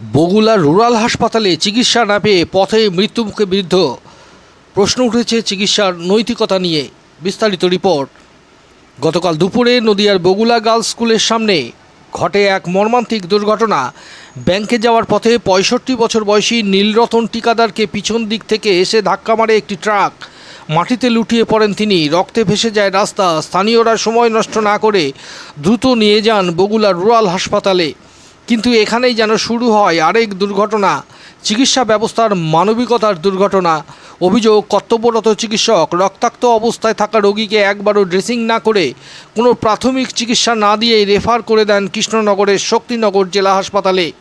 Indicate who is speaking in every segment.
Speaker 1: Bogura rural হাসপাতালে চিকিৎসা না পেয়ে পথে মৃত্যুমুখে বৃদ্ধ। প্রশ্ন উঠেছে চিকিৎসার নৈতিকতা নিয়ে বিস্তারিত রিপোর্ট। গতকাল দুপুরে নদিয়ার বগুলা গার্লস স্কুলের সামনে ঘটে এক মর্মান্তিক দুর্ঘটনা। ব্যাংকে যাওয়ার পথে পঁয়ষট্টি বছর বয়সী নীলরতন টিকাদারকে পিছন দিক থেকে এসে ধাক্কা মারে একটি ট্রাক। মাটিতে লুটিয়ে পড়েন তিনি। রক্তে ভেসে যায় রাস্তা। স্থানীয়রা সময় নষ্ট না করে দ্রুত নিয়ে যান বগুলা রুরাল হাসপাতালে। কিন্তু এখানেই যেন শুরু হয় আরেক দুর্ঘটনা। চিকিৎসা ব্যবস্থার মানবিকতার দুর্ঘটনা। অভিযোগ, কর্তব্যরত চিকিৎসক রক্তাক্ত অবস্থায় থাকা রোগীকে একবারও ড্রেসিং না করে কোনো প্রাথমিক চিকিৎসা না দিয়েই রেফার করে দেন কৃষ্ণনগরের শক্তিনগর জেলা হাসপাতালে।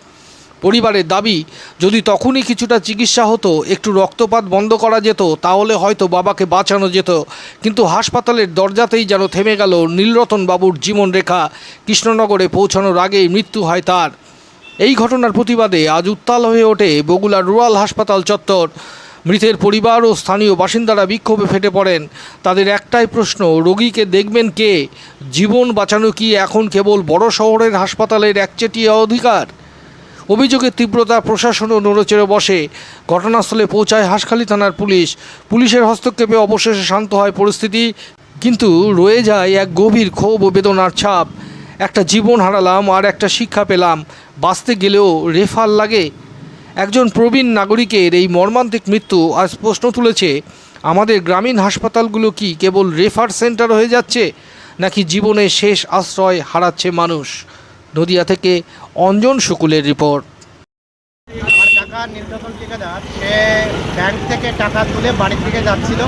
Speaker 1: পরিবারের দাবি, যদি তখনই কিছুটা চিকিৎসা হতো, একটু রক্তপাত বন্ধ করা যেত, তাহলে হয়তো বাবাকে বাঁচানো যেত। কিন্তু হাসপাতালের দরজাতেই যেন থেমে গেল নীলরতন বাবুর জীবনরেখা। কৃষ্ণনগরে পৌঁছানোর আগেই মৃত্যু হয় তার। এই ঘটনার প্রতিবাদে আজ উত্তাল হয়ে ওঠে বগুড়া রুরাল হাসপাতাল চত্বর। মৃতের পরিবার ও স্থানীয় বাসিন্দারা বিক্ষোভে ফেটে পড়েন। তাদের একটাই প্রশ্ন, রোগীকে দেখবেন কে? জীবন বাঁচানো কি এখন কেবল বড় শহরের হাসপাতালের একচেটিয়া অধিকার? অভিযোগের তীব্রতা প্রশাসন ও নড়েচড়ে বসে। ঘটনাস্থলে পৌঁছায় হাঁসখালী থানার পুলিশ। পুলিশের হস্তক্ষেপে অবশেষে শান্ত হয় পরিস্থিতি, কিন্তু রয়ে যায় এক গভীর ক্ষোভ ও বেদনার ছাপ। একটা জীবন হারালাম আর একটা শিক্ষা পেলাম। বাঁচতে গেলেও রেফার লাগে। একজন প্রবীণ নাগরিকের এই মর্মান্তিক মৃত্যু আজ প্রশ্ন তুলেছে, আমাদের গ্রামীণ হাসপাতালগুলো কি কেবল রেফার সেন্টার হয়ে যাচ্ছে, নাকি জীবনের শেষ আশ্রয় হারাচ্ছে মানুষ? নদিয়া থেকে অঞ্জন শুকুলের রিপোর্ট।
Speaker 2: আমার কাকা নীলরতন ঠিকাদার, সে ব্যাংক থেকে টাকা তুলে বাড়ির দিকে যাচ্ছিল।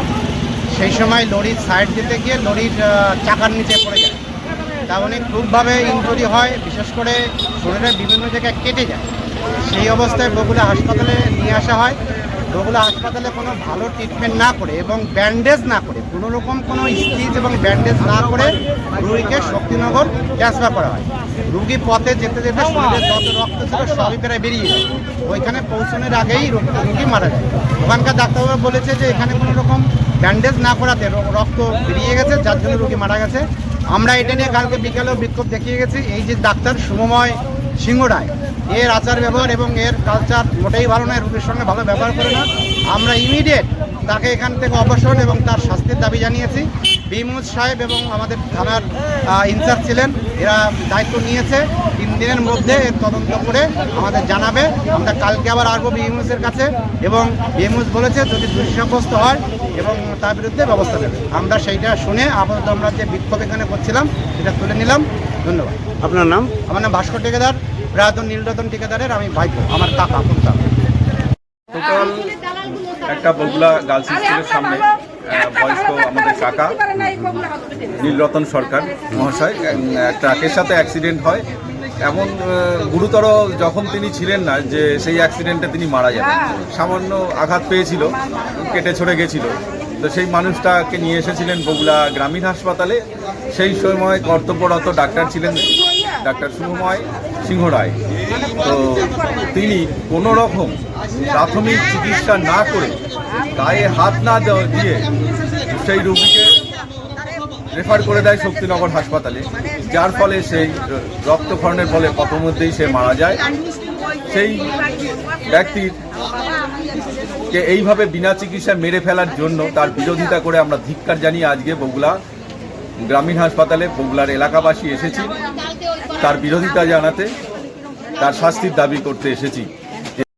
Speaker 2: সেই সময় লরির সাইড দিতে গিয়ে লরির চাকার নিচে পড়ে যায়। তা মানে খুবভাবে ইনজুরি হয়, বিশেষ করে শরীরের বিভিন্ন জায়গায় কেটে যায়। সেই অবস্থায় বগুড়া হাসপাতালে নিয়ে আসা হয়। বগুড়া হাসপাতালে কোনো ভালো ট্রিটমেন্ট না করে এবং ব্যান্ডেজ না করে, কোনো রকম কোনো স্টিচ এবং ব্যান্ডেজ না করে রুগীকে শক্তিনগর ট্রান্সফার করা হয়। রুগী পথে যেতে যেতে শরীরে যত রক্ত ছিল সবই প্রায় বেরিয়ে যায়। ওইখানে পৌঁছানোর আগেই রোগ- মারা যায়। ওখানকার ডাক্তারবাবু বলেছে যে এখানে কোনো রকম ব্যান্ডেজ না করাতে রক্ত বেরিয়ে গেছে, যার জন্য রুগী মারা গেছে। আমরা এটা নিয়ে কালকে বিকেলেও বিক্ষোভ দেখিয়ে গেছি। এই যে ডাক্তার শুভময় সিংহ রায়, এর আচার ব্যবহার এবং এর কালচার মোটেই ভালো নয় রুগীর সঙ্গে ভালো ব্যবহার করে না। আমরা ইমিডিয়েট তাকে এখান থেকে অবসর এবং তার শাস্তির দাবি জানিয়েছি। বিমুজ সাহেব এবং আমাদের থানার ইনচার্জ ছিলেন, এরা দায়িত্ব নিয়েছে। দিনের মধ্যে এর তদন্ত করে আমাদের জানাবে। আমরা কালকে আবার আসব বিএমএসের কাছে এবং বিএমএস বলেছে যদি দোষী সাব্যস্ত হয় এবং তার বিরুদ্ধে ব্যবস্থা নেবে। আমরা সেইটা শুনে আপাতত আমরা যে বিক্ষোভ এখানে করছিলাম সেটা তুলে নিলাম। ধন্যবাদ।
Speaker 3: আপনার নাম?
Speaker 2: আমার নাম ভাস্কর ঠিকাদার প্রয়াত নীলরতন ঠিকাদারের আমি ভাইপো আমার কাকা কুন্তা
Speaker 4: টোটাল একটা বগুলা গার্লস স্কুলের সামনে বয়স্ক আমাদের কাকা নীলরতন সরকার মহাশয় ট্রাকের সাথে অ্যাক্সিডেন্ট হয়। এমন গুরুতর যখন তিনি ছিলেন না যে সেই অ্যাক্সিডেন্টে তিনি মারা যান সামান্য আঘাত পেয়েছিল কেটে ছড়ে গেছিল। তো সেই মানুষটাকে নিয়ে এসেছিলেন বগুলা গ্রামীণ হাসপাতালে। সেই সময় কর্তব্যরত ডাক্তার ছিলেন ডাক্তার শুভময় সিংহ রায়। তো তিনি কোনো রকম প্রাথমিক চিকিৎসা না করে গায়ে হাত না দিয়ে সেই রোগীকে রেফার করে দেয় শক্তিনগর হাসপাতালে, যার ফলে সেই রক্তক্ষরণের ফলে পথমধ্যেই সে মারা যায়। সেই ব্যক্তির কে এইভাবে বিনা চিকিৎসা মেরে ফেলার জন্য তার বিরোধিতা করে আমরা ধিক্কার জানিয়ে আজকে বগুলা গ্রামীণ হাসপাতালে বগুলার এলাকাবাসী এসেছি। তার বিরোধিতা জানাতে, তার শাস্তির দাবি করতে এসেছি।